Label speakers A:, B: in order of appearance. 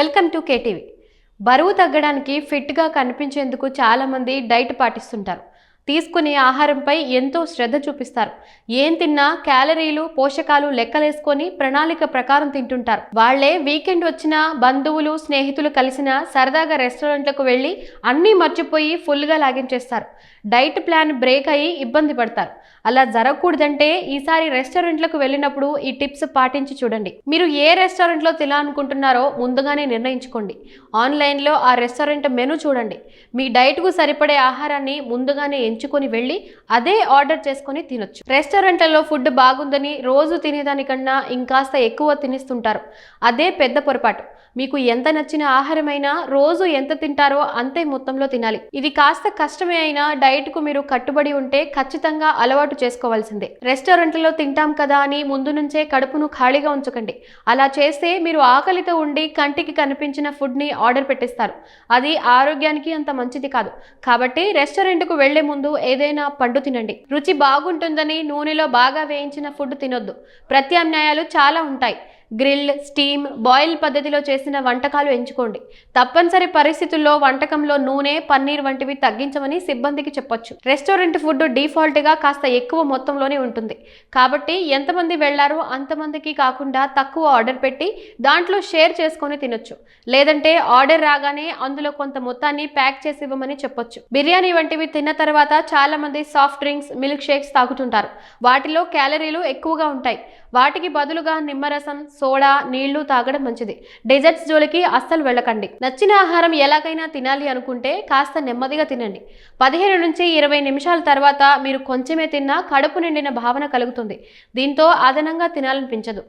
A: Welcome to KTV. బరువు తగ్గడానికి ఫిట్గా కనిపించేందుకు చాలామంది డైట్ పాటిస్తుంటారు. తీసుకునే ఆహారంపై ఎంతో శ్రద్ధ చూపిస్తారు. ఏం తిన్నా క్యాలరీలు పోషకాలు లెక్కలేసుకొని ప్రణాళిక ప్రకారం తింటుంటారు. వాళ్ళే వీకెండ్ వచ్చిన బంధువులు స్నేహితులు కలిసిన సరదాగా రెస్టారెంట్లకు వెళ్ళి అన్నీ మర్చిపోయి ఫుల్గా లాగించేస్తారు. డైట్ ప్లాన్ బ్రేక్ అయ్యి ఇబ్బంది పడతారు. అలా జరగకూడదంటే ఈసారి రెస్టారెంట్లకు వెళ్ళినప్పుడు ఈ టిప్స్ పాటించి చూడండి. మీరు ఏ రెస్టారెంట్లో తినాలనుకుంటున్నారో ముందుగానే నిర్ణయించుకోండి. ఆన్లైన్లో ఆ రెస్టారెంట్ మెనూ చూడండి. మీ డైట్కు సరిపడే ఆహారాన్ని ముందుగానే ఎంచుకొని వెళ్ళి అదే ఆర్డర్ చేసుకొని తినొచ్చు. రెస్టారెంట్లలో ఫుడ్ బాగుందని రోజు తినేదానికన్నా ఇంకాస్త ఎక్కువ తినిస్తుంటారు. అదే పెద్ద పొరపాటు. మీకు ఎంత నచ్చిన ఆహారమైనా రోజు ఎంత తింటారో అంతే మొత్తంలో తినాలి. ఇది కాస్త కష్టమే అయినా డైట్కు మీరు కట్టుబడి ఉంటే ఖచ్చితంగా అలవాటు చేసుకోవాల్సిందే. రెస్టారెంట్లలో తింటాం కదా అని ముందు నుంచే కడుపును ఖాళీగా ఉంచకండి. అలా చేస్తే మీరు ఆకలితో ఉండి కంటికి కనిపించిన ఫుడ్ని ఆర్డర్ పెట్టిస్తారు. అది ఆరోగ్యానికి అంత మంచిది కాదు. కాబట్టి రెస్టారెంట్కు వెళ్ళే ముందు ఏదైనా పండు తినండి. రుచి బాగుంటుందని నూనెలో బాగా వేయించిన ఫుడ్ తినొద్దు. ప్రత్యామ్నాయాలు చాలా ఉంటాయి. గ్రిల్ స్టీమ్ బాయిల్ పద్ధతిలో చేసిన వంటకాలు ఎంచుకోండి. తప్పనిసరి పరిస్థితుల్లో వంటకంలో నూనె పన్నీర్ వంటివి తగ్గించమని సిబ్బందికి చెప్పొచ్చు. రెస్టారెంట్ ఫుడ్ డిఫాల్ట్గా కాస్త ఎక్కువ మొత్తంలోనే ఉంటుంది. కాబట్టి ఎంతమంది వెళ్ళారో అంతమందికి కాకుండా తక్కువ ఆర్డర్ పెట్టి దాంట్లో షేర్ చేసుకొని తినొచ్చు. లేదంటే ఆర్డర్ రాగానే అందులో కొంత మొత్తాన్ని ప్యాక్ చేసి ఇవ్వమని చెప్పొచ్చు. బిర్యానీ వంటివి తిన్న తర్వాత చాలా మంది సాఫ్ట్ డ్రింక్స్ మిల్క్ షేక్స్ తాగుతుంటారు. వాటిలో క్యాలరీలు ఎక్కువగా ఉంటాయి. వాటికి బదులుగా నిమ్మరసం సోడా నీళ్ళు తాగడం మంచిది. డెజర్ట్స్ జోలికి అస్సలు వెళ్ళకండి. నచ్చిన ఆహారం ఎలాగైనా తినాలి అనుకుంటే కాస్త నెమ్మదిగా తినండి. పదిహేను నుంచి ఇరవై నిమిషాల తర్వాత మీరు కొంచెమే తిన్నా కడుపు నిండిన భావన కలుగుతుంది. దీంతో అదనంగా తినాలనిపించదు.